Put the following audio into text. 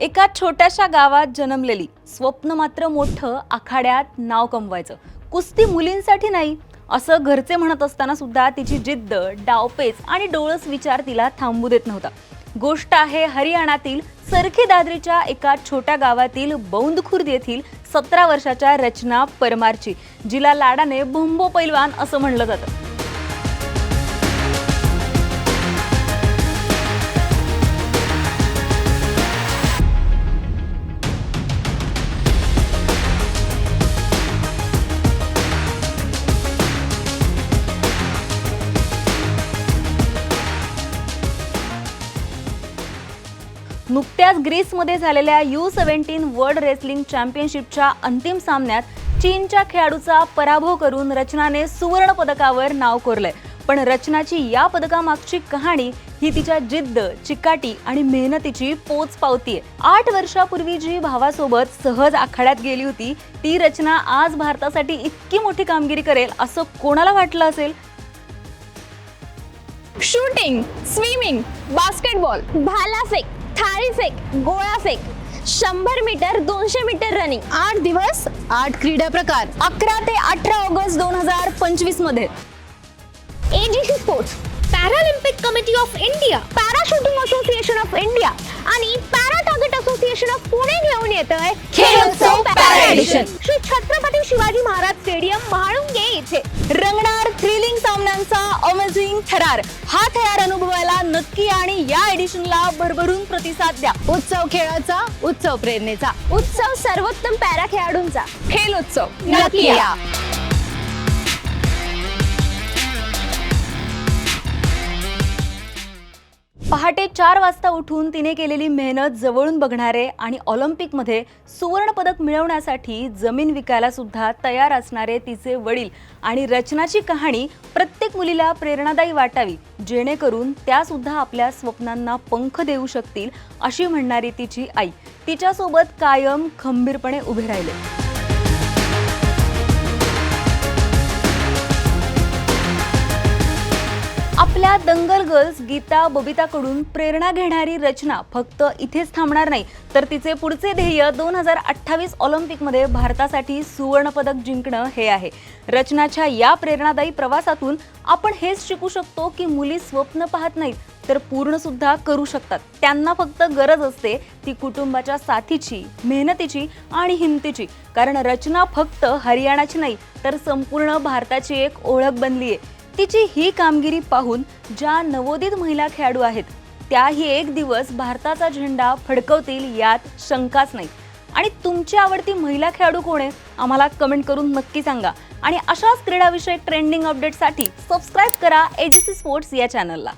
एका छोट्याशा गावात जन्मलेली. स्वप्न मात्र मोठं आखाड्यात नाव कमवायचं. कुस्ती मुलींसाठी नाही असं घरचे म्हणत असताना सुद्धा तिची जिद्द डावपेच आणि डोळस विचार तिला थांबू देत नव्हता. गोष्ट आहे हरियाणातील सरखी दादरीच्या एका छोट्या गावातील बौंदखुर्द येथील सतरा वर्षाच्या रचना परमारची जिला लाडाने भुंबो पैलवान असं म्हणलं जातं. नुकत्याच ग्रीसमध्ये झालेल्या यू सेव्हन्टीन वर्ल्ड रेसलिंग चॅम्पियनशिपच्या अंतिम सामन्यात चीनच्या खेळाडूचा पराभव करून रचनाने सुवर्ण पदकावर नाव कोरलंय. पण रचनाची या पदकामागची कहाणी ही तिच्या जिद्द चिकाटी आणि मेहनतीची पोच पावतीये. आठ वर्षापूर्वी जी भावासोबत सहज आखाड्यात गेली होती ती रचना आज भारतासाठी इतकी मोठी कामगिरी करेल असं कोणाला वाटलं असेल? शूटिंग स्विमिंग बास्केटबॉल भालाफेक थाळीफेक गोळाफेक शंभर मीटर दोनशे मीटर रनिंग आठ दिवस आठ क्रीडा प्रकार. अकरा ते अठरा ऑगस्ट दोन हजार पंचवीसमध्ये. AGC sports paralympic committee of India parashooting association of India आणि para target association of Pune घेऊन येत आहे खेळोत्सव पॅरा एडिशन. थरार. हा थरार अनुभवायला नक्की आणि या एडिशनला भरभरून प्रतिसाद द्या. उत्सव खेळाचा उत्सव प्रेरणेचा. उत्सव सर्वोत्तम पॅरा खेळाडूंचा खेलोत्सव नक्की या. पहाटे चार वाजता उठून तिने केलेली मेहनत जवळून बघणारे आणि ऑलिम्पिकमध्ये सुवर्णपदक मिळवण्यासाठी जमीन विकायला सुद्धा तयार असणारे तिचे वडील आणि रचनाची कहाणी प्रत्येक मुलीला प्रेरणादायी वाटावी जेणेकरून त्या सुद्धा आपल्या स्वप्नांना पंख देऊ शकतील अशी म्हणणारी तिची आई. तिच्यासोबत कायम खंबीरपणे उभे राहिले. आपल्या दंगल गर्ल्स गीता बबिताकडून प्रेरणा घेणारी रचना फक्त इथेच थांबणार नाही तर तिचे पुढचे ध्येय दोन हजार अठ्ठावीस ऑलिम्पिकमध्ये भारतासाठी सुवर्णपदक जिंकणं हे आहे. रचनाच्या या प्रेरणादायी प्रवासातून आपण हेच शिकू शकतो की मुली स्वप्न पाहत नाहीत तर पूर्णसुद्धा करू शकतात. त्यांना फक्त गरज असते ती कुटुंबाच्या साथीची मेहनतीची आणि हिमतीची. कारण रचना फक्त हरियाणाची नाही तर संपूर्ण भारताची एक ओळख बनली आहे तिची ही कामगिरी पाहून ज्या नवोदित महिला खेळाडू आहेत त्याही एक दिवस भारताचा झेंडा फडकवतील यात शंकाच नाही. आणि तुमची आवडती महिला खेळाडू कोण आहे? आम्हाला कमेंट करून नक्की सांगा. आणि अशाच क्रीडाविषयक ट्रेंडिंग अपडेटसाठी सबस्क्राईब करा एजीसी स्पोर्ट्स या चॅनलला